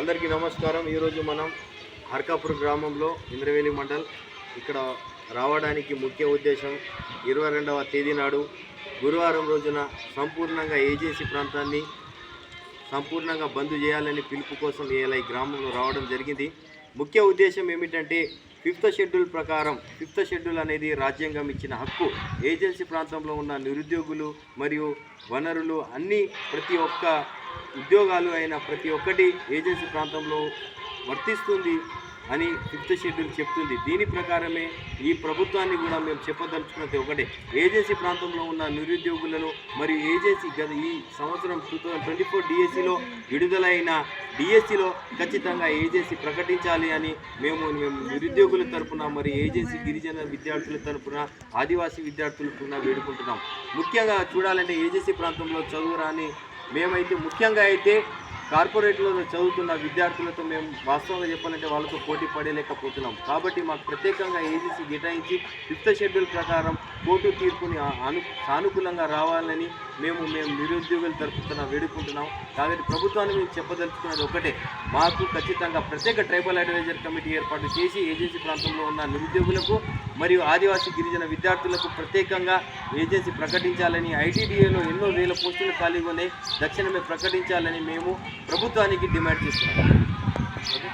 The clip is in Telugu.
అందరికీ నమస్కారం. ఈరోజు మనం హర్కాపూర్ గ్రామంలో ఇంద్రవేలి మండల్ ఇక్కడ రావడానికి ముఖ్య ఉద్దేశం ఇరవై రెండవ తేదీ నాడు గురువారం రోజున సంపూర్ణంగా ఏజెన్సీ ప్రాంతాన్ని సంపూర్ణంగా బంద్ చేయాలని పిలుపు కోసం ఇలా ఈ గ్రామంలో రావడం జరిగింది. ముఖ్య ఉద్దేశం ఏమిటంటే ఫిఫ్త్ షెడ్యూల్ ప్రకారం ఫిఫ్త్ షెడ్యూల్ అనేది రాజ్యాంగం ఇచ్చిన హక్కు. ఏజెన్సీ ప్రాంతంలో ఉన్న నిరుద్యోగులు మరియు వనరులు అన్నీ ప్రతి ఒక్క ఉద్యోగాలు అయిన ప్రతి ఒక్కటి ఏజెన్సీ ప్రాంతంలో వర్తిస్తుంది అని ఫిఫ్త్ షెడ్యూల్ చెప్తుంది. దీని ప్రకారమే ఈ ప్రభుత్వాన్ని కూడా మేము చెప్పదలుచుకున్నది ఒకటే ఏజెన్సీ ప్రాంతంలో ఉన్న నిరుద్యోగులను మరియు ఏజెన్సీ గత ఈ సంవత్సరం టూ థౌజండ్ ట్వంటీ ఫోర్ డిఎస్సిలో విడుదలైన డిఎస్సిలో ఖచ్చితంగా ఏజెన్సీ ప్రకటించాలి అని మేము మేము నిరుద్యోగుల తరపున మరి ఏజెన్సీ గిరిజన విద్యార్థుల తరపున ఆదివాసీ విద్యార్థుల తరపున వేడుకుంటున్నాం. ముఖ్యంగా చూడాలంటే ఏజెన్సీ ప్రాంతంలో చదువు రాని మేమైతే ముఖ్యంగా అయితే కార్పొరేట్లో చదువుతున్న విద్యార్థులతో మేము వాస్తవంగా చెప్పాలంటే వాళ్ళతో పోటీ పడలేకపోతున్నాం. కాబట్టి మాకు ప్రత్యేకంగా ఏజెన్సీ కేటాయించి ఫిఫ్త్ షెడ్యూల్ ప్రకారం కోర్టు తీర్పుని అను సానుకూలంగా రావాలని మేము మేము నిరుద్యోగులు తరపున వేడుకుంటున్నాం. కాబట్టి ప్రభుత్వాన్ని మేము చెప్పదలుచుకున్నది ఒకటే. మాకు ఖచ్చితంగా ప్రత్యేక ట్రైబల్ అడ్వైజర్ కమిటీ ఏర్పాటు చేసి ఏజెన్సీ ప్రాంతంలో ఉన్న నిరుద్యోగులకు మరియు ఆదివాసీ గిరిజన విద్యార్థులకు ప్రత్యేకంగా ఏజెన్సీ ప్రకటించాలని ఐటీడీఏలో ఎన్నో వేల పోస్టులు ఖాళీగా ఉన్నాయి. తక్షణమే ప్రకటించాలని మేము ప్రభుత్వానికి డిమాండ్ చేస్తున్నాం.